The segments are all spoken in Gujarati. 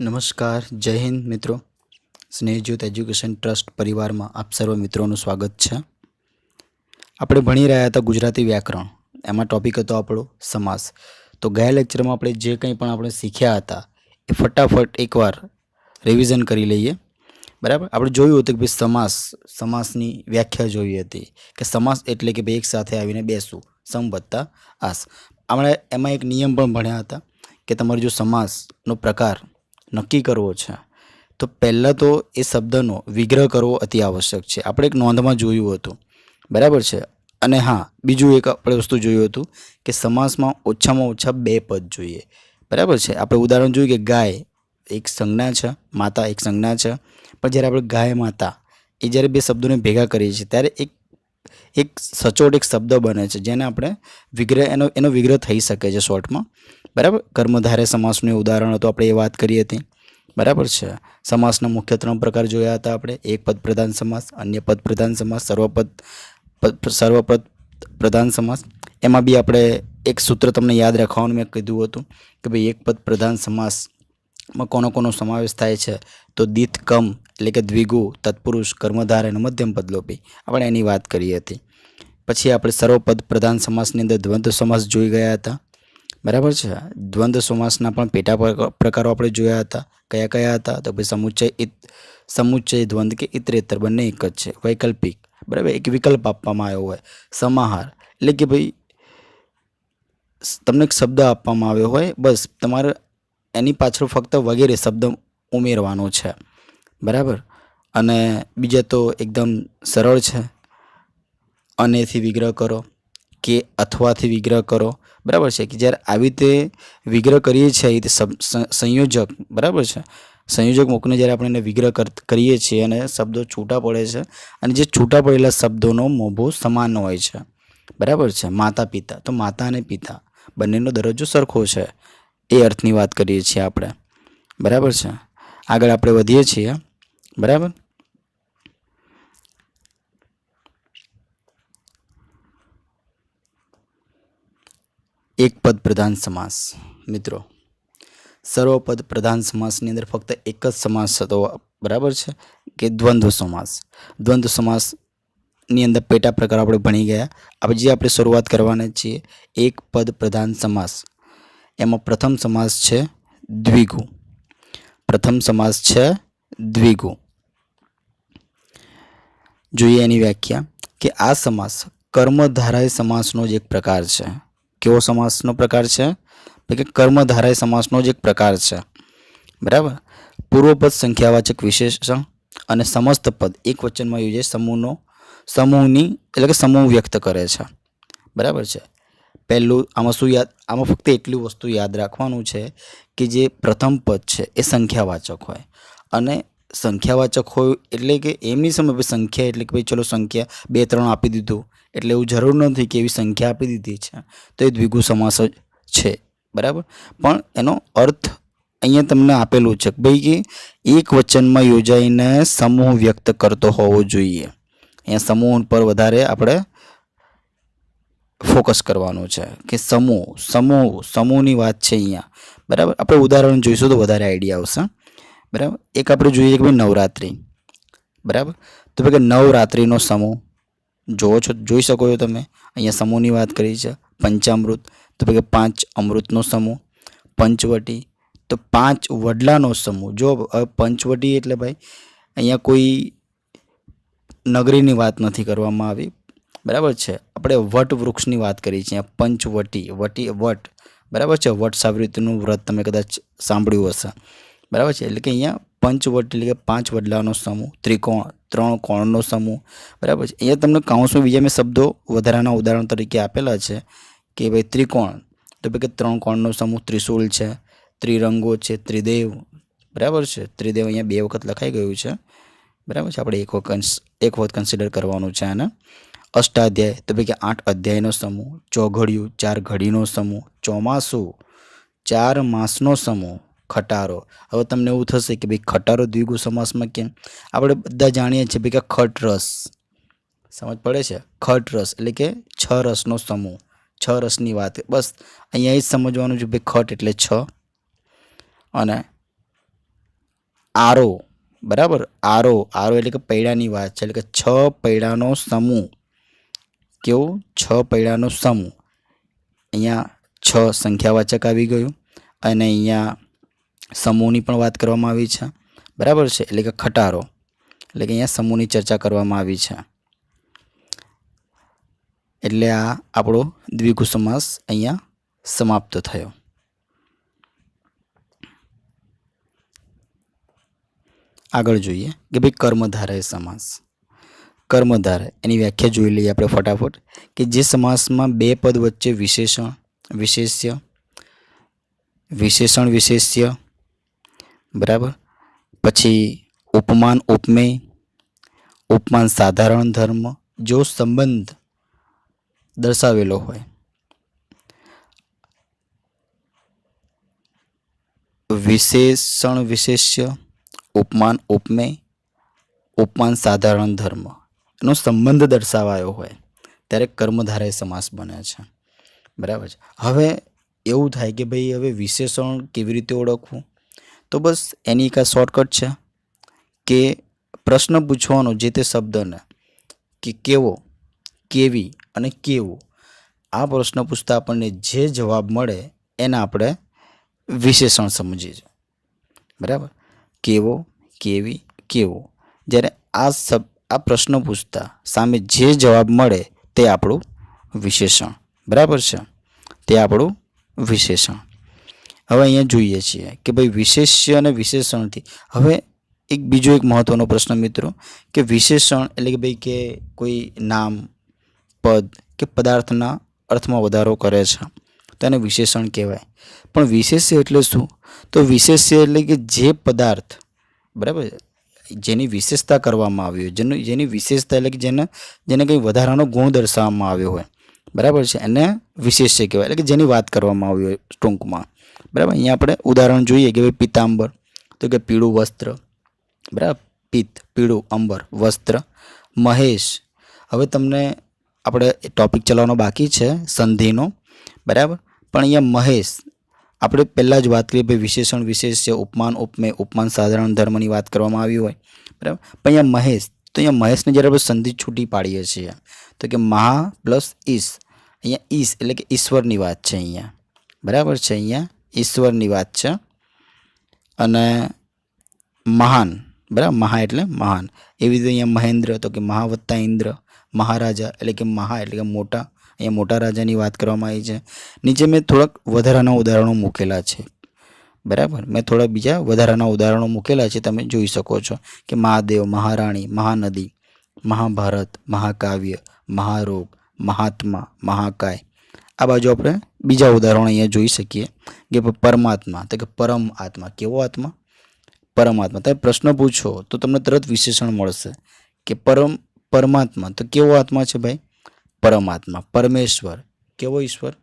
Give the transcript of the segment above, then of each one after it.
નમસ્કાર, જય હિન્દ મિત્રો. સ્નેહજ્યોત એજ્યુકેશન ટ્રસ્ટ પરિવારમાં આપ સર્વ મિત્રોનું સ્વાગત છે. આપણે ભણી રહ્યા હતા ગુજરાતી વ્યાકરણ. એમાં ટોપિક હતો આપણો સમાસ. તો ગયા લેક્ચરમાં આપણે જે કંઈ પણ આપણે શીખ્યા હતા, એ ફટાફટ એકવાર રિવિઝન કરી લઈએ. બરાબર? આપણે જોયું હતું કે ભાઈ સમાસ, સમાસની વ્યાખ્યા જોઈ હતી. કે સમાસ એટલે કે ભાઈ એક સાથે આવીને બેસવું. સમ આસ. આપણે એમાં એક નિયમ પણ ભણ્યા હતા કે તમારો જો સમાસનો પ્રકાર નક્કી કરવો છે. તો પહેલાં તો એ શબ્દનો વિગ્રહ કરવો અતિ આવશ્યક છે. આપણે એક નોંધમાં જોયું હતું. બરાબર છે? અને હા, બીજું એક આપણે વસ્તુ જોયું હતું કે સમાસમાં ઓછામાં ઓછા બે પદ જોઈએ. બરાબર છે? આપણે ઉદાહરણ જોયું કે ગાય એક સંજ્ઞા છે, માતા એક સંજ્ઞા છે. પણ જ્યારે આપણે ગાય, માતા એ જ્યારે બે શબ્દોને ભેગા કરીએ છીએ, ત્યારે એક એક સચોટ એક શબ્દ બને છે, જેને આપણે વિગ્રહ એનો એનો વિગ્રહ થઈ શકે છે, શોર્ટમાં. બરાબર? કર્મધારે સમાસનું ઉદાહરણ હતું, આપણે એ વાત કરી હતી. બરાબર છે. સમાસના મુખ્ય ત્રણ પ્રકાર જોયા હતા આપણે. એક પદ પ્રધાન સમાસ, અન્ય પદ પ્રધાન સમાસ, સર્વપદ સર્વપદ પ્રધાન સમાસ. એમાં બી આપણે એક સૂત્ર તમને યાદ રાખવાનું મેં કીધું હતું કે ભાઈ એક પદ પ્રધાન સમાસમાં કોનો કોનો સમાવેશ થાય છે? તો દીત, કમ એટલે કે દ્વિગુ, તત્પુરુષ, કર્મધાર અને મધ્યમ પદલોપી. આપણે એની વાત કરી હતી. પછી આપણે સર્વપદ પ્રધાન સમાસની અંદર દ્વંદ્વ સમાસ જોઈ ગયા હતા. બરાબર છે? દ્વંદ્વ સમાસના પણ પેટા પ્ર- પ્રકારો આપણે જોયા હતા. કયા કયા હતા? તો ભાઈ સમુચ્ચય ઇત, સમુચ્ચય દ્વંદ્વ કે ઇતરેતર બંને એક જ છે. વૈકલ્પિક. બરાબર? એક વિકલ્પ આપવામાં આવ્યો હોય. સમાહાર. એટલે કે ભાઈ તમને એક શબ્દ આપવામાં આવ્યો હોય. બસ, તમારે એની પાછળ ફક્ત વગેરે શબ્દ ઉમેરવાનો છે. બરાબર? અને બીજા તો એકદમ સરળ છે. અનેથી વિગ્રહ કરો કે અથવાથી વિગ્રહ કરો. બરાબર છે કે જ્યારે આવી રીતે વિગ્રહ કરીએ છીએ આવી રીતે સંયોજક, બરાબર છે? સંયોજક મૂકીને જ્યારે આપણે એને વિગ્રહ કર- કરીએ છીએ અને શબ્દો છૂટા પડે છે અને જે છૂટા પડેલા શબ્દોનો મોભો સમાન હોય છે, બરાબર છે? માતા, પિતા. તો માતા અને પિતા, બંનેનો દરજ્જો સરખો છે, એ અર્થની વાત કરીએ છીએ આપણે, બરાબર છે? આગળ આપણે વધીએ છીએ, બરાબર? એક પદ પ્રધાન સમાસ. મિત્રો, સર્વપદ પ્રધાન સમાસની અંદર ફક્ત એક જ સમાસ હતો, બરાબર છે? કે દ્વંદ્વ સમાસ. દ્વંદ્વ સમાસની અંદર પેટા પ્રકાર આપણે ભણી ગયા. આપણે જે આપણે શરૂઆત કરવાના છીએ, એક પદ પ્રધાન સમાસ. એમાં પ્રથમ સમાસ છે દ્વિગુ. પ્રથમ સમાસ છે દ્વિગુ. જોઈએ એની વ્યાખ્યા કે આ સમાસ કર્મધારાય સમાસનો જ એક પ્રકાર છે. કેવો સમાસનો પ્રકાર છે? કે કર્મધારાય સમાસનો જ એક પ્રકાર છે. બરાબર? પૂર્વપદ સંખ્યાવાચક વિશેષણ અને સમસ્ત પદ એક વચનમાં યોજાય સમૂહનો, સમૂહની એટલે કે સમૂહ વ્યક્ત કરે છે. બરાબર છે? પહેલું આમાં શું યાદ, આમાં ફક્ત એટલી વસ્તુ યાદ રાખવાનું છે કે જે પ્રથમ પદ છે એ સંખ્યાવાચક હોય. અને સંખ્યાવાચક હોય એટલે કે એમની સમય સંખ્યા એટલે કે ભાઈ ચલો સંખ્યા બે, ત્રણ આપી દીધું. એટલે એવું જરૂર નથી કે એવી સંખ્યા આપી દીધી છે. તો એ દ્વિગુ સમાસ જ છે. બરાબર? પણ એનો અર્થ અહીંયા તમને આપેલું છે ભાઈ કે એક વચનમાં યોજાઈને સમૂહ વ્યક્ત કરતો હોવો જોઈએ. અહીંયા સમૂહ પર વધારે આપણે ફોકસ કરવાનું છે કે સમૂહ સમૂહ, સમૂહની વાત છે અહીંયા. બરાબર? આપણે ઉદાહરણ જોઈશું તો વધારે આઈડિયા આવશે. બરાબર? એક આપણે જોઈએ કે ભાઈ નવરાત્રિ. બરાબર? તો ભાઈ કે નવરાત્રિનો સમૂહ જોવો છો? જોઈ શકો છો તમે? અહીંયા સમૂહની વાત કરી છે. પંચામૃત. તો ભાઈ કે પાંચ અમૃતનો સમૂહ. પંચવટી. તો પાંચ વડલાનો સમૂહ. જો પંચવટી એટલે ભાઈ અહીંયા કોઈ નગરીની વાત નથી કરવામાં આવી. બરાબર છે? આપણે વટ વૃક્ષની વાત કરી છે. પંચવટી. વટી વટ. બરાબર છે? વટ સાવિત્રીનું વ્રત તમે કદાચ સાંભળ્યું હશે. બરાબર છે? એટલે કે અહીંયા પંચવટ એટલે કે પાંચ વડલાનો સમૂહ, ત્રિકોણ, ત્રણ કોણનો સમૂહ, બરાબર છે? અહીંયા તમને કાઉન્સમાં બીજા મેં શબ્દો વધારાના ઉદાહરણ તરીકે આપેલા છે કે ભાઈ ત્રિકોણ, તો ભાઈ કે ત્રણ કોણનો સમૂહ ત્રિશુલ છે, ત્રિરંગો છે, ત્રિદેવ, બરાબર છે? ત્રિદેવ અહીંયા બે વખત લખાઈ ગયું છે, બરાબર છે? આપણે એક વખત એક વખત કન્સિડર કરવાનું છે આને. અષ્ટાધ્યાય, તો ભાઈ કે આઠ અધ્યાયનો સમૂહ, ચોઘડિયું, ચાર ઘડીનો સમૂહ, ચોમાસું, ચાર માસનો સમૂહ ખટારો. હવે તમને એવું થશે કે ભાઈ ખટારો દ્વિગુ સમાસમાં કેમ? આપણે બધા જાણીએ છીએ ભાઈ કે ખટ રસ. સમજ પડે છે? ખટ રસ એટલે કે છ રસનો સમૂહ. છ રસની વાત. બસ અહીંયા જ સમજવાનું છે ભાઈ ખટ એટલે છ અને આરો. બરાબર? આરો. આરો એટલે કે પૈડાની વાત છે. એટલે કે છ પૈડાનો સમૂહ. કેવું? છ પૈડાનો સમૂહ. અહીંયા છ સંખ્યાવાચક આવી ગયું અને અહીંયા સમૂહની પણ વાત કરવામાં આવી છે. બરાબર છે? એટલે કે ખટારો. એટલે કે અહીંયા સમૂહની ચર્ચા કરવામાં આવી છે. એટલે આ આપણો દ્વિગુ સમાસ અહીંયા સમાપ્ત થયો. આગળ જોઈએ કે ભાઈ કર્મધારય સમાસ. કર્મધારય, એની વ્યાખ્યા જોઈ લઈએ આપણે ફટાફટ કે જે સમાસમાં બે પદ વચ્ચે વિશેષણ, વિશેષ્ય વિશેષણ, વિશેષ્ય બરાબર? પછી ઉપમાન ઉપમેય, ઉપમાન સાધારણ ધર્મ જો સંબંધ દર્શાવેલો હોય. વિશેષણ વિશેષ્ય, ઉપમાન ઉપમેય, ઉપમાન સાધારણ ધર્મ એનો સંબંધ દર્શાવાયો હોય ત્યારે કર્મધારય સમાસ બને છે. બરાબર છે. હવે એવું થાય કે ભાઈ હવે વિશેષણ કેવી રીતે ઓળખવું? તો બસ એની એક આ શોર્ટકટ છે કે પ્રશ્ન પૂછવાનો જે તે શબ્દને કે કેવો, કેવી અને કેવું, આ પ્રશ્ન પૂછતા આપણને જે જવાબ મળે એને આપણે વિશેષણ સમજીએ છીએ. બરાબર? કેવો, કેવી, કેવો. જ્યારે આ સબ આ પ્રશ્ન પૂછતા સામે જે જવાબ મળે તે આપણું વિશેષણ. બરાબર છે? તે આપણું વિશેષણ. હવે અહીંયા જોઈએ છીએ કે ભાઈ વિશેષ્ય અને વિશેષણથી. હવે એક બીજો એક મહત્ત્વનો પ્રશ્ન મિત્રો, કે વિશેષણ એટલે કે ભાઈ કે કોઈ નામ, પદ કે પદાર્થના અર્થમાં વધારો કરે છે. તો એને વિશેષણ કહેવાય. પણ વિશેષ્ય એટલે શું? તો વિશેષ્ય એટલે કે જે પદાર્થ, બરાબર? જેની વિશેષતા કરવામાં આવી હોય, જેનું, જેની વિશેષતા એટલે કે જેને જેને કંઈ વધારાનો ગુણ દર્શાવવામાં આવ્યો હોય. બરાબર છે? એને વિશેષ્ય કહેવાય. એટલે કે જેની વાત કરવામાં આવી હોય ટૂંકમાં. બરાબર? અહીંયા આપણે ઉદાહરણ જોઈએ કે ભાઈ પિત્તાંબર તો કે પીળું વસ્ત્ર. બરાબર? પિત્ત, પીળું અંબર વસ્ત્ર, મહેશ. હવે તમને આપણે ટોપિક ચલાવવાનો બાકી છે, સંધિનો. બરાબર? પણ અહીંયા મહેશ, આપણે પહેલાં જ વાત કરીએ, ભાઈ વિશેષણ વિશેષ છે ઉપમાન, ઉપમેય, ઉપમાન સાધારણ ધર્મની વાત કરવામાં આવી હોય. બરાબર? પણ અહીંયા મહેશ, તો અહીંયા મહેશને જ્યારે આપણે સંધિ છૂટી પાડીએ છીએ, તો કે મહા પ્લસ ઈશ. અહીંયા ઈશ એટલે કે ઈશ્વરની વાત છે અહીંયા. બરાબર છે અહીંયા? ઈશ્વરની વાત છે. અને મહાન, બરાબર? મહા એટલે મહાન. એવી રીતે અહીંયા મહેન્દ્ર તો કે મહાવત્તા ઇન્દ્ર, મહારાજા એટલે કે મહા એટલે કે મોટા. અહીંયા મોટા રાજાની વાત કરવામાં આવી છે. નીચે મેં થોડાક વધારાના ઉદાહરણો મૂકેલા છે. બરાબર? મેં થોડા બીજા વધારાના ઉદાહરણો મૂકેલા છે, તમે જોઈ શકો છો કે મહાદેવ, મહારાણી, મહાનદી, મહાભારત, મહાકાવ્ય, મહારોગ, મહાત્મા, મહાકાય. આ બાજુ આપણે બીજા ઉદાહરણો અહીંયા જોઈ શકીએ કે પરમાત્મા, તો કે પરમ આત્મા, કેવો આત્મા? પરમાત્મા તમે પ્રશ્ન પૂછો તો તમને તરત વિશેષણ મળશે કે પરમ, પરમાત્મા, તો કેવો આત્મા છે ભાઈ? પરમાત્મા પરમેશ્વર. કેવો ઈશ્વર?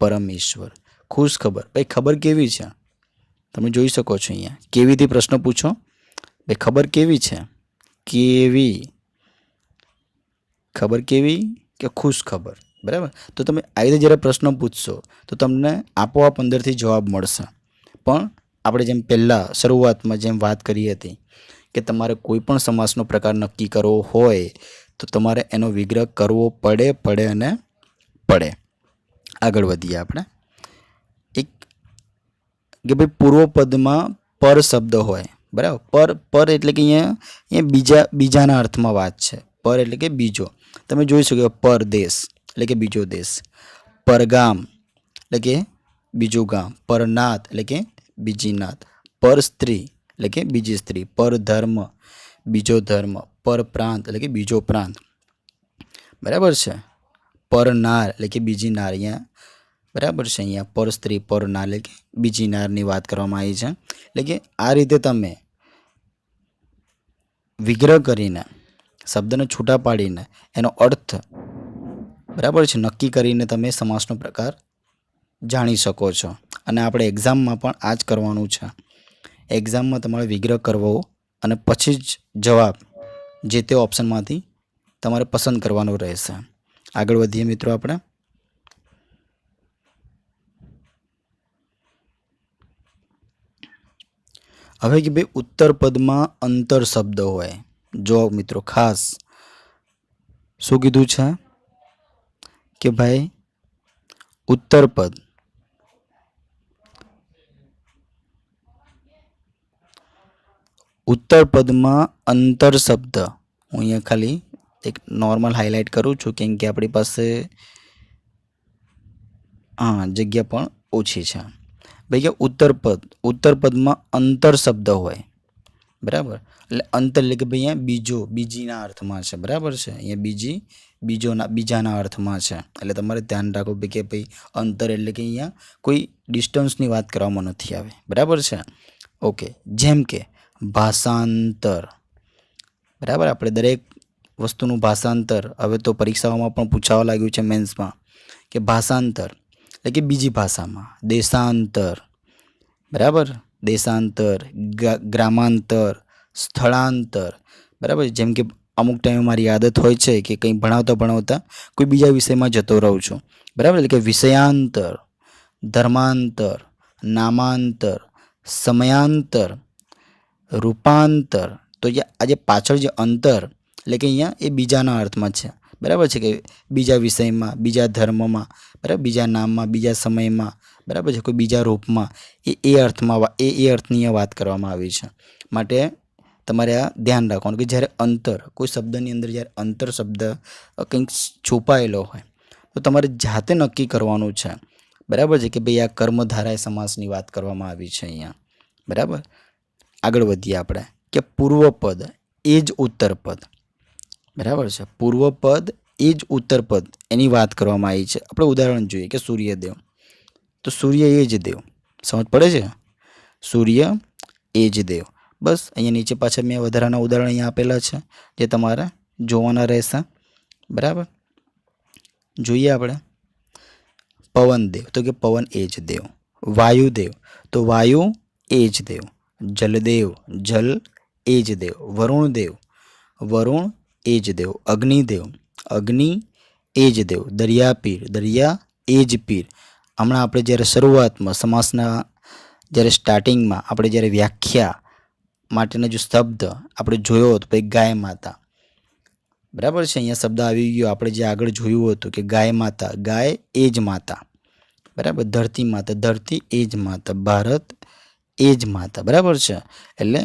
પરમેશ્વર. ખુશ ખબર. ભાઈ, ખબર કેવી છે? તમે જોઈ શકો છો અહીંયા. કેવીથી પ્રશ્ન પૂછો? ભાઈ, ખબર કેવી છે? કેવી? ખબર કેવી? કે ખુશ ખબર. બરાબર? તો તમે આ રીતે જ્યારે પ્રશ્ન પૂછશો, તો તમને આપોઆપ અંદરથી જવાબ મળશે. પણ આપણે જેમ પહેલાં શરૂઆતમાં જેમ વાત કરી હતી કે તમારે કોઈ પણ સમાસનો પ્રકાર નક્કી કરવો હોય, તો તમારે એનો વિગ્રહ કરવો પડે પડે અને પડે. આગળ વધીએ આપણે. એક કે ભાઈ પૂર્વપદમાં પર શબ્દ હોય, બરાબર? પર પર એટલે કે અહીંયા અહીંયા બીજા, બીજાના અર્થમાં વાત છે. પર એટલે કે બીજો. તમે જોઈ શકો પરદેશ. એટલે કે બીજો દેશ. પરગામ, એટલે કે બીજું ગામ. પરનાથ, એટલે કે બીજી નાથ પર સ્ત્રી, એટલે કે બીજી સ્ત્રી. પર ધર્મ, બીજો ધર્મ. પર પ્રાંત, એટલે કે બીજો પ્રાંત. બરાબર છે? પરનાર, એટલે કે બીજી નાર અહીંયા. બરાબર છે અહીંયા? પર સ્ત્રી, પર નાર, એટલે કે બીજી નારની વાત કરવામાં આવી છે. એટલે કે આ રીતે તમે વિગ્રહ કરીને, શબ્દને છૂટા પાડીને, એનો અર્થ બરાબર છે. નક્કી કરીને તમે સમાસનો પ્રકાર જાણી શકો છો. અને આપણે એક્ઝામમાં પણ આ જ કરવાનું છે. એક્ઝામમાં તમારે વિગ્રહ કરવો અને પછી જ જવાબ જે તે ઓપ્શનમાંથી તમારે પસંદ કરવાનો રહેશે. આગળ વધીએ મિત્રો આપણે. હવે કે ભાઈ ઉત્તર પદમાં અંતર શબ્દ હોય. જો મિત્રો, ખાસ. શું કીધું છે? કે ભાઈ, ઉત્તર પદ. ઉત્તર પદમાં અંતર શબ્દ. હું અહીંયા ખાલી એક નોર્મલ હાઇલાઇટ કરું છું, કેમ કે આપણી પાસે હા જગ્યા પણ ઓછી છે. ભાઈ, કે ઉત્તર પદ, ઉત્તર પદમાં અંતર શબ્દ હોય. બરાબર? એટલે અંતર એટલે કે ભાઈ અહીંયા બીજો, બીજીના અર્થમાં છે, બરાબર છે? અહીંયા બીજી, બીજોના, બીજાના અર્થમાં છે. એટલે તમારે ધ્યાન રાખો કે ભાઈ અંતર એટલે કે અહીંયા કોઈ ડિસ્ટન્સની વાત કરવામાં નથી આવે. બરાબર છે? ઓકે, જેમ કે ભાષાંતર. બરાબર? આપણે દરેક વસ્તુનું ભાષાંતર હવે તો પરીક્ષાઓમાં પણ પૂછાવા લાગ્યું છે મેન્સમાં કે ભાષાંતર એટલે કે બીજી ભાષામાં, દેશાંતર. બરાબર? દેશાંતર ગ્રામાંતર, સ્થળાંતર. બરાબર? જેમ કે અમુક ટાઈમે મારી આદત હોય છે કે કંઈ ભણાવતા ભણાવતા કોઈ બીજા વિષયમાં જતો રહું છું. બરાબર? એટલે કે વિષયાંતર, ધર્માંતર, નામાંતર, સમયાંતર, રૂપાંતર. તો આજે પાછળ જે અંતર, એટલે કે અહીંયા એ બીજાના અર્થમાં છે. બરાબર છે કે બીજા વિષયમાં, બીજા ધર્મમાં, બરાબર, બીજા નામમાં, બીજા સમયમાં, બરાબર છે, કોઈ બીજા રૂપમાં એ એ અર્થમાં એ એ અર્થની વાત કરવામાં આવી છે. માટે તમારે આ ધ્યાન રાખવાનું કે જ્યારે અંતર, કોઈ શબ્દની અંદર જ્યારે અંતર શબ્દ કંઈક છુપાયેલો હોય, તો તમારે જાતે નક્કી કરવાનું છે. બરાબર છે કે ભાઈ આ કર્મધારાય સમાસની વાત કરવામાં આવી છે અહીંયા. બરાબર? આગળ વધીએ આપણે કે પૂર્વપદ એ જ ઉત્તરપદ. બરાબર છે. પૂર્વપદ એ જ ઉત્તરપદ એની વાત કરવામાં આવી છે. આપણે ઉદાહરણ જોઈએ કે સૂર્યદેવ. તો સૂર્ય એ જ દેવ. સમજ પડે છે? સૂર્ય એ જ દેવ. બસ, અહીંયા નીચે પાછળ મેં વધારાના ઉદાહરણ અહીંયા આપેલા છે, જે તમારે જોવાના રહેશે. બરાબર? જોઈએ આપણે. પવનદેવ તો કે પવન એ જ દેવ. વાયુદેવ તો વાયુ એ જ દેવ. જલદેવ. જલ એ જ દેવ. વરુણદેવ વરુણ એ જ દેવ અગ્નિદેવ અગ્નિ એ જ દેવ દરિયાપીર દરિયા એ જ પીર. હમણાં આપણે જ્યારે શરૂઆતમાં સમાસના જ્યારે સ્ટાર્ટિંગમાં આપણે જ્યારે વ્યાખ્યા માટેનો જો શબ્દ આપણે જોયો હતો, ભાઈ ગાય માતા. બરાબર છે, અહીંયા શબ્દ આવી ગયો, આપણે જે આગળ જોયું હતું કે ગાય માતા, ગાય એ જ માતા. બરાબર, ધરતી માતા, ધરતી એ જ માતા, ભારત એ જ માતા. બરાબર છે, એટલે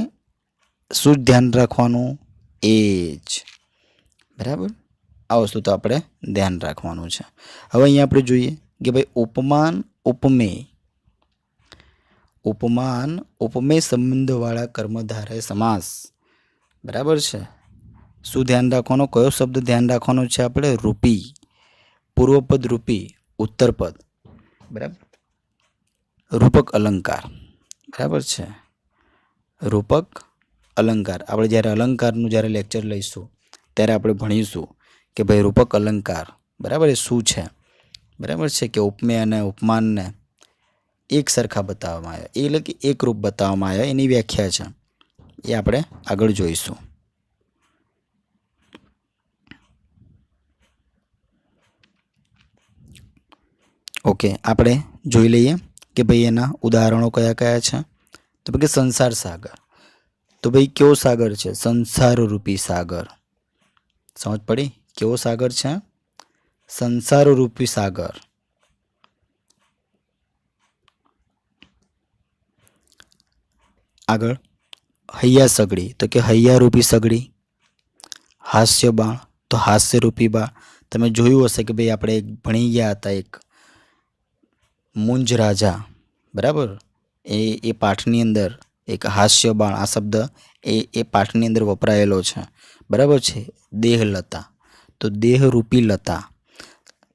શું ધ્યાન રાખવાનું એ જ. બરાબર? આ વસ્તુ તો આપણે ધ્યાન રાખવાનું છે. હવે અહીંયા આપણે જોઈએ કે ભાઈ ઉપમાન, ઉપમેય. ઉપમાન, ઉપમેય સંબંધવાળા કર્મધારય સમાસ. બરાબર છે? શું ધ્યાન રાખવાનો? કયો શબ્દ ધ્યાન રાખવાનો છે આપણે? રૂપી. પૂર્વપદ રૂપી, ઉત્તરપદ. બરાબર? રૂપક અલંકાર. બરાબર છે? રૂપક અલંકાર. આપણે જ્યારે અલંકારનું જ્યારે લેક્ચર લઈશું ત્યારે આપણે ભણીશું કે ભાઈ રૂપક અલંકાર, બરાબર એ શું છે? બરાબર છે કે ઉપમેય અને ઉપમાનને એક સરખા બતાવવામાં આવ્યા. એટલે કે એક રૂપ બતાવવામાં આવ્યા. એની વ્યાખ્યા છે. એ આપણે આગળ જોઈશું. ઓકે, આપણે જોઈ લઈએ કે ભાઈ એના ઉદાહરણો કયા કયા છે. તો કે સંસાર સાગર. તો ભાઈ કેવો સાગર છે? સંસાર રૂપી સાગર. સમજ પડી? કેવો સાગર છે? સંસાર રૂપી સાગર. આગળ. હૈયા સગડી. તો કે હૈયારૂપી સગડી. હાસ્ય બાણ. તો હાસ્ય રૂપી બાણ. તમે જોયું હશે કે ભાઈ આપણે ભણી ગયા હતા એક મુંજ રાજા. બરાબર? એ એ પાઠની અંદર એક હાસ્ય બાણ, આ શબ્દ એ એ પાઠની અંદર વપરાયેલો છે. બરાબર છે? દેહલતા તો દેહરૂપી લતા.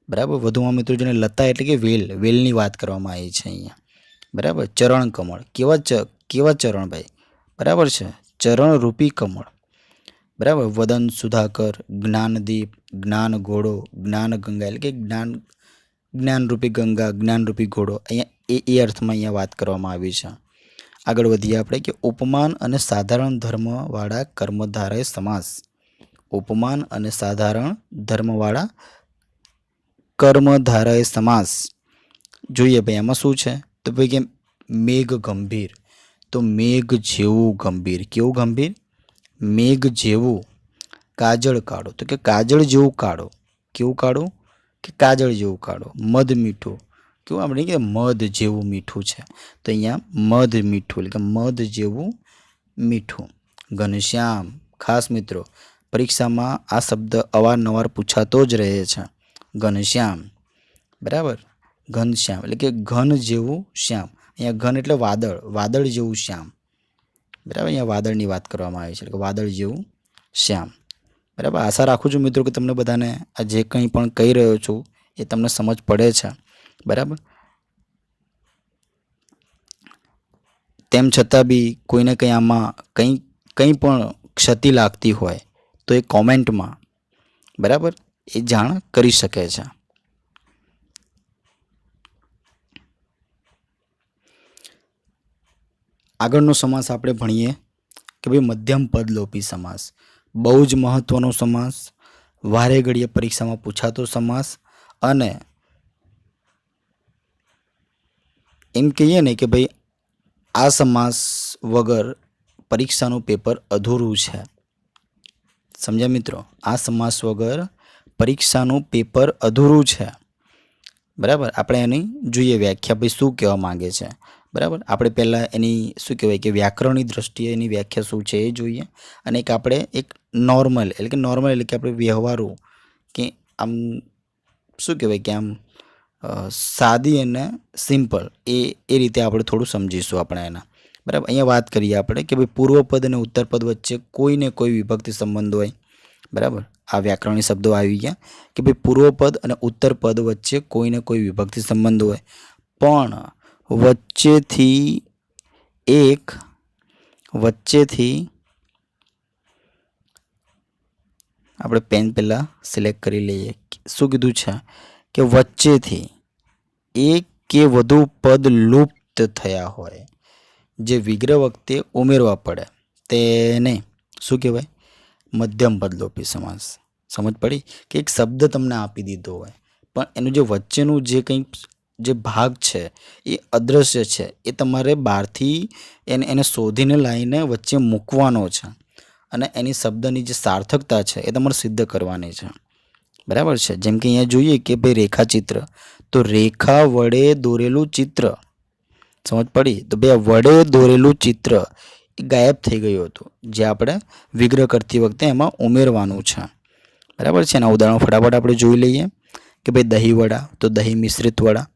બરાબર? વધુમાં મિત્રો જેને લતા એટલે કે વેલ. વેલની વાત કરવામાં આવી છે અહીંયા. બરાબર? ચરણ કમળ. કેવા ચ, કેવા ચરણ ભાઈ? બરાબર છે? ચરણરૂપી કમળ. બરાબર? વદન સુધાકર, જ્ઞાનદીપ, જ્ઞાન ઘોડો, જ્ઞાન ગંગા એટલે કે જ્ઞાન, જ્ઞાનરૂપી ગંગા, જ્ઞાનરૂપી ઘોડો. અહીંયા એ એ અર્થમાં અહીંયા વાત કરવામાં આવી છે. આગળ વધીએ આપણે કે ઉપમાન અને સાધારણ ધર્મવાળા કર્મધારય સમાસ. ઉપમાન અને સાધારણ ધર્મવાળા કર્મધારય સમાસ. જોઈએ ભાઈ એમાં શું છે? તો ભાઈ કે મેઘ ગંભીર. તો મેઘ જેવું ગંભીર. કેવું ગંભીર? મેઘ જેવું. કાજળ કાઢો તો કે કાજળ જેવું કાઢો કેવું કાઢો કે કાજળ જેવું કાઢો મધ મીઠું. કેવું આપણે કે મધ જેવું મીઠું છે. તો અહીંયા મધ મીઠું એટલે કે મધ જેવું મીઠું. ઘનશ્યામ, ખાસ મિત્રો, પરીક્ષામાં આ શબ્દ અવારનવાર પૂછાતો જ રહે છે. ઘનશ્યામ, બરાબર? ઘનશ્યામ એટલે કે ઘન જેવું શ્યામ. અહીંયા ઘન એટલે વાદળ વાદળ જેવું શ્યામ. બરાબર? અહીંયા વાદળની વાત કરવામાં આવી છે એટલે કે વાદળ જેવું શ્યામ. બરાબર? આશા રાખું છું મિત્રો કે તમને બધાને આ જે કંઈ પણ કહી રહ્યો છું એ તમને સમજ પડે છે. બરાબર? તેમ છતાં બી કોઈને કંઈ આમાં કંઈ કંઈ પણ ક્ષતિ લાગતી હોય તો એ કોમેન્ટમાં બરાબર એ જાણ કરી શકે છે. આગળનો સમાસ આપણે ભણીએ કે ભાઈ મધ્યમ પદલોપી સમાસ. બહુ જ મહત્વનો સમાસ. વારે ઘડીએ પરીક્ષામાં પૂછાતો સમાસ અને એમ કહીએ ને કે ભાઈ, આ સમાસ વગર પરીક્ષાનું પેપર અધૂરું છે. સમજ્યા મિત્રો? આ સમાસ વગર પરીક્ષાનું પેપર અધૂરું છે. બરાબર? આપણે એની જોઈએ વ્યાખ્યા ભાઈ શું કહેવા માંગે છે. બરાબર? આપણે પહેલાં એની શું કહેવાય કે વ્યાકરણની દ્રષ્ટિએ એની વ્યાખ્યા શું છે એ જોઈએ. અને એક આપણે એક નોર્મલ, એટલે કે નોર્મલ એટલે કે આપણે વ્યવહારો કે આમ શું કહેવાય કે આમ સાદી અને સિમ્પલ. એ એ રીતે આપણે થોડું સમજીશું આપણે એના. બરાબર? અહીંયા વાત કરીએ આપણે કે ભાઈ પૂર્વપદ અને ઉત્તરપદ વચ્ચે કોઈને કોઈ વિભક્તિ સંબંધ હોય. બરાબર? આ વ્યાકરણની શબ્દો આવી ગયા. કે ભાઈ પૂર્વપદ અને ઉત્તરપદ વચ્ચે કોઈને કોઈ વિભક્તિ સંબંધ હોય. પણ વચ્ચેથી એક, વચ્ચેથી આપણે પેન પહેલાં સિલેક્ટ કરી લઈએ. શું કીધું છે? કે વચ્ચેથી એક કે વધુ પદ લુપ્ત થયા હોય, જે વિગ્રહ વખતે ઉમેરવા પડે. તેને શું કહેવાય? મધ્યમ પદલોપી સમાસ. સમજ પડી? કે એક શબ્દ તમને આપી દીધો હોય. પણ એનું જે વચ્ચેનું જે કંઈક જે ભાગ છે, એ અદૃશ્ય છે, એ તમારે બહારથી એને એને શોધીને લાવીને વચ્ચે મૂકવાનો છે. અને એની શબ્દની જે સાર્થકતા છે, એ તમારે સિદ્ધ કરવાની છે. બરાબર છે? જેમ કે અહીંયા જોઈએ કે ભાઈ રેખાચિત્ર તો રેખા વડે દોરેલું ચિત્ર. સમજ પડી? તો બે વડે દોરેલું ચિત્ર ગાયબ થઈ ગયું હતું. જે આપણે વિગ્રહ કરતી વખતે એમાં ઉમેરવાનું છે. બરાબર છે? એના ઉદાહરણો ફટાફટ આપણે જોઈ લઈએ કે ભાઈ દહીં વડા, તો દહીં મિશ્રિત વડા.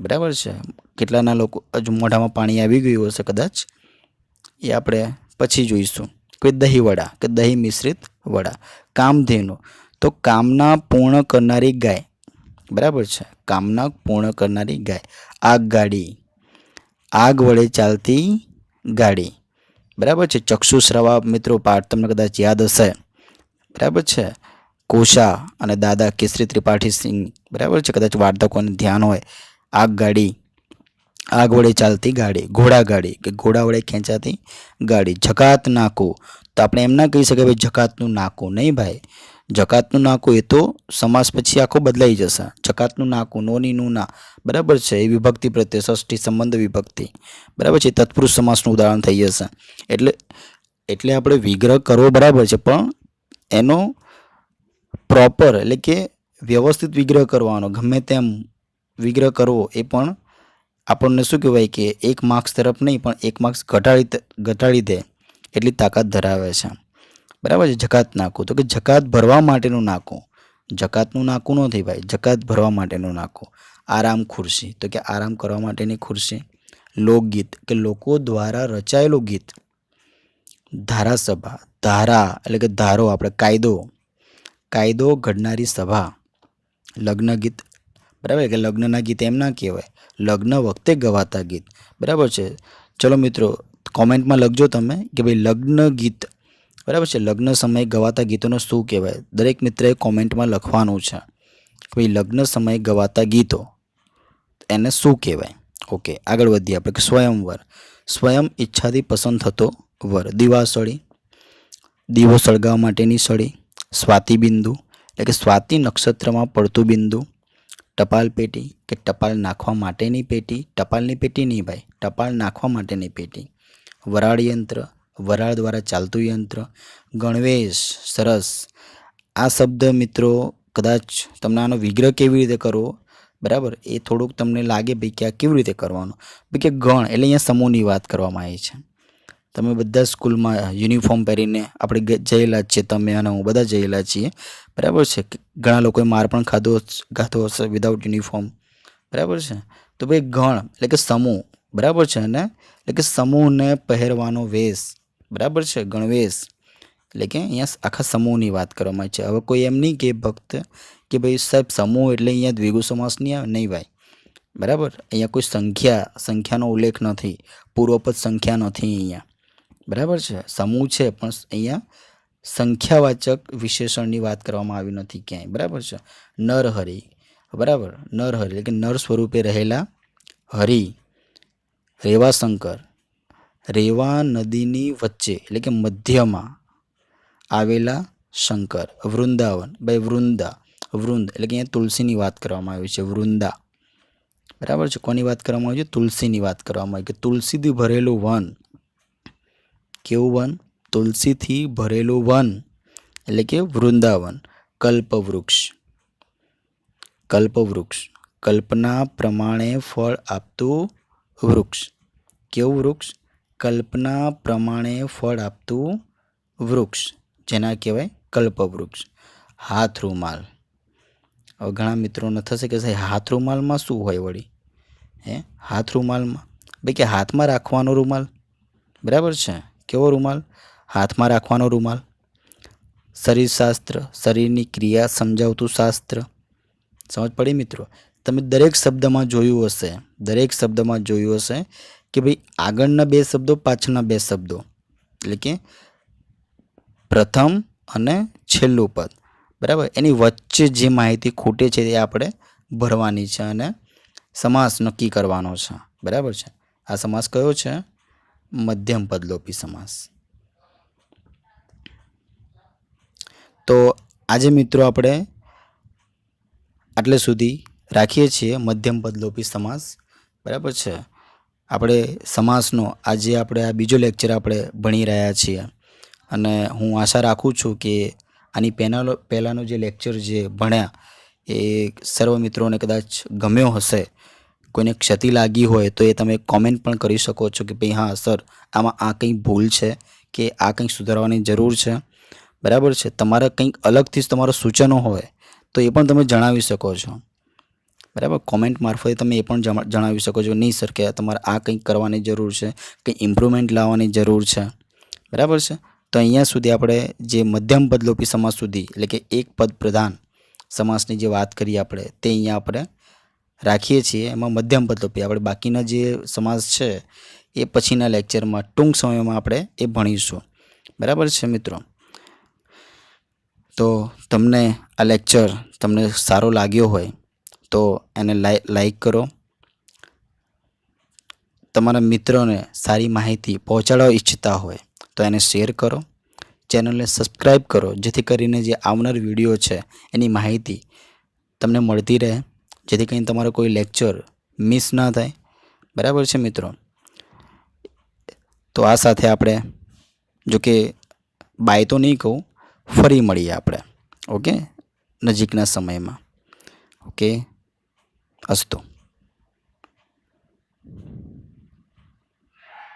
બરાબર છે? કેટલાના લોકો હજુ મોઢામાં પાણી આવી ગયું હશે કદાચ? એ આપણે પછી જોઈશું. કે દહીં વડા કે દહીં મિશ્રિત વડા. કામધેનુ. તો કામના પૂર્ણ કરનારી ગાય બરાબર છે. કામના પૂર્ણ કરનારી ગાય. આગ ગાડી. આગ વડે ચાલતી ગાડી. બરાબર છે. ચક્ષુ શ્રવા મિત્રો, પાઠ તમને કદાચ યાદ હશે. બરાબર છે. કોશા અને દાદા કેસરી ત્રિપાઠી સિંહ. બરાબર છે. કદાચ વાર્તકોને ધ્યાન હોય. આગ ગાડી. આગ વડે ચાલતી ગાડી. ઘોડા ગાડી. કે ઘોડા વડે ખેંચાતી ગાડી. જકાત નાકું. તો આપણે એમ ના કહી શકીએ ભાઈ જકાતનું નાકું નહીં ભાઈ. જકાતનું નાકું એ તો સમાસ પછી આખો બદલાઈ જશે. જકાતનું નાકું, નોનીનું ના. બરાબર છે, એ વિભક્તિ પ્રત્યે ષષ્ઠી સંબંધ વિભક્તિ. બરાબર છે તત્પુરુષ સમાસનું ઉદાહરણ થઈ જશે. એટલે એટલે આપણે વિગ્રહ કરવો બરાબર છે, પણ એનો પ્રોપર એટલે કે વ્યવસ્થિત વિગ્રહ કરવાનો, ગમે તેમ વિગ્રહ કરવો, એ પણ આપણને શું કહેવાય કે એક માર્ક્સ તરફ નહીં, પણ એક માર્ક્સ ઘટાડી ઘટાડી દે, એટલી તાકાત ધરાવે છે. બરાબર છે? જકાત નાકું તો કે જકાત ભરવા માટેનું નાકું જકાતનું નાકું નથી ભાઈ. જકાત ભરવા માટેનું નાકું આરામ ખુરશી. તો કે આરામ કરવા માટેની ખુરશી. લોકગીત. કે લોકો દ્વારા રચાયેલું ગીત. ધારાસભા. ધારા એટલે કે ધારો આપણે, કાયદો. કાયદો ઘડનારી સભા. લગ્ન ગીત. બરાબર? કે લગ્નના ગીત એમ ના કહેવાય. લગ્ન વખતે ગવાતા ગીત. બરાબર છે? ચલો મિત્રો કોમેન્ટમાં લખજો તમે કે ભાઈ લગ્ન ગીત બરાબર છે? લગ્ન સમયે ગવાતા ગીતોનો શું કહેવાય? દરેક મિત્રએ કોમેન્ટમાં લખવાનું છે કોઈ લગ્ન સમયે ગવાતા ગીતો, એને શું કહેવાય? ઓકે, આગળ વધીએ આપણે કે સ્વયંવર. સ્વયં ઈચ્છાથી પસંદ થતો વર. દિવાસળી, દીવો સળગાવવા માટેની સળી સ્વાતિ બિંદુ એટલે કે સ્વાતિ નક્ષત્રમાં પડતું બિંદુ, ટપાલ પેટી કે ટપાલ નાખવા માટેની પેટી. ટપાલની પેટી નહીં ભાઈ, ટપાલ નાખવા માટેની પેટી. વરાળ યંત્ર વરાળ દ્વારા ચાલતું યંત્ર. ગણવેશ, સરસ. આ શબ્દ મિત્રો કદાચ તમને આનો વિગ્રહ કેવી રીતે કરવો? બરાબર? એ થોડુંક તમને લાગે ભાઈ કે આ કેવી રીતે કરવાનું? ભાઈ કે ગણ એટલે અહીંયા સમૂહની વાત કરવામાં આવી છે. તમે બધા સ્કૂલમાં યુનિફોર્મ પહેરીને આપણે જયેલા જ છીએ, તમે અને હું બધા જયેલા છીએ. બરાબર છે? ઘણા લોકોએ માર પણ ખાધો ખાધો હશે વિધાઉટ યુનિફોર્મ બરાબર છે? તો ભાઈ ગણ એટલે કે સમૂહ. બરાબર છે ને? એટલે કે સમૂહને પહેરવાનો વેશ. બરાબર છે? ગણવેશ. એટલે કે અહીંયા આખા સમૂહની વાત કરવામાં છે. હવે કોઈ એમ નહીં કે ભક્ત કે ભાઈ સાહેબ, સમૂહ એટલે અહીંયા દ્વિગુ સમાસ નહીં આવે, નહીં ભાઈ. બરાબર? અહીંયા કોઈ સંખ્યા, સંખ્યાનો ઉલ્લેખ નથી. પૂર્વપદ સંખ્યા નથી અહીંયા. બરાબર છે? સમૂહ છે, પણ અહીંયા સંખ્યાવાચક વિશેષણની વાત કરવામાં આવી નથી ક્યાંય. બરાબર છે? નરહરિ. બરાબર? નરહરિ એટલે કે નર સ્વરૂપે રહેલા હરિ. રેવાશંકર. રેવા નદીની વચ્ચે, એટલે કે મધ્યમાં આવેલા શંકર, વૃંદાવન. ભાઈ, વૃંદા, વૃંદ, એટલે કે અહીંયા તુલસીની વાત કરવામાં આવી છે, વૃંદા. બરાબર છે? કોની વાત કરવામાં આવી છે? તુલસીની વાત કરવામાં આવી કે તુલસીથી ભરેલું વન. કેવું વન? તુલસીથી ભરેલું વન, એટલે કે વૃંદાવન. કલ્પવૃક્ષ. કલ્પવૃક્ષ. કલ્પના પ્રમાણે ફળ આપતું વૃક્ષ. કેવું વૃક્ષ? કલ્પના પ્રમાણે ફળ આપતું વૃક્ષ, જેના કહેવાય કલ્પવૃક્ષ હાથ રૂમાલ હવે ઘણા મિત્રોને થશે કે સાહેબ હાથ રૂમાલમાં શું હોય વળી? હે? હાથ રૂમાલમાં ભાઈ કે હાથમાં રાખવાનો રૂમાલ? બરાબર છે. કેવો રૂમાલ? હાથમાં રાખવાનો રૂમાલ? શરીરશાસ્ત્ર, શરીરની ક્રિયા સમજાવતું શાસ્ત્ર. સમજ પડી મિત્રો? તમે દરેક શબ્દમાં જોયું હશે, દરેક શબ્દમાં જોયું હશે કે ભાઈ આગળના બે શબ્દો, પાછળના બે શબ્દો. એટલે કે પ્રથમ અને છેલ્લું પદ. બરાબર? એની વચ્ચે જે માહિતી ખૂટે છે તે આપણે ભરવાની છે અને સમાસ નક્કી કરવાનો છે. બરાબર છે? આ સમાસ કયો છે? મધ્યમ પદલોપી સમાસ. તો આજે મિત્રો આપણે આટલે સુધી રાખીએ છીએ મધ્યમ પદલોપી સમાસ. બરાબર છે? આપણે સમાસનો આજે આપણે આ બીજો લેક્ચર આપણે ભણી રહ્યા છીએ. અને હું આશા રાખું છું કે આની પહેલાંનો પહેલાંનો જે લેક્ચર જે ભણ્યા એ સર્વ મિત્રોને કદાચ ગમ્યો હશે. કોઈને ક્ષતિ લાગી હોય તો એ તમે કોમેન્ટ પણ કરી શકો છો કે ભાઈ હા, સર, આમાં આ કંઈ ભૂલ છે કે આ કંઈક સુધારવાની જરૂર છે? બરાબર છે? તમારા કંઈક અલગથી જ તમારા સૂચનો હોય તો એ પણ તમે જણાવી શકો છો. બરાબર? કોમેન્ટ મારફતે તમે એ પણ જણાવી શકો છો. નહીં સર, કે તમારે આ કંઈક કરવાની જરૂર છે કંઈ ઇમ્પ્રુવમેન્ટ લાવવાની જરૂર છે. બરાબર છે? તો અહીંયા સુધી આપણે જે મધ્યમ પદલોપી સમાસ સુધી, એટલે કે એક પદ પ્રધાન સમાસની જે વાત કરી આપણે, તે અહીંયા આપણે રાખીએ છીએ. એમાં મધ્યમ પદલોપી. આપણે બાકીના જે સમાસ છે, એ પછીના લેક્ચરમાં ટૂંક સમયમાં આપણે એ ભણીશું. બરાબર છે મિત્રો? તો તમને આ લેક્ચર તમને સારો લાગ્યો હોય તો એને લાઈ લાઈક કરો. તમારા મિત્રોને સારી માહિતી પહોંચાડવા ઈચ્છતા હોય તો એને શેર કરો. ચેનલને સબસ્ક્રાઈબ કરો, જેથી કરીને જે આવનાર વીડિયો છે, એની માહિતી તમને મળતી રહે. જેથી કરીને તમારો કોઈ લેક્ચર મિસ ના થાય. બરાબર છે મિત્રો? તો આ સાથે આપણે, જો કે બાય તો નહીં કહું, ફરી મળીએ આપણે. ઓકે? નજીકના સમયમાં. ઓકે? असतो.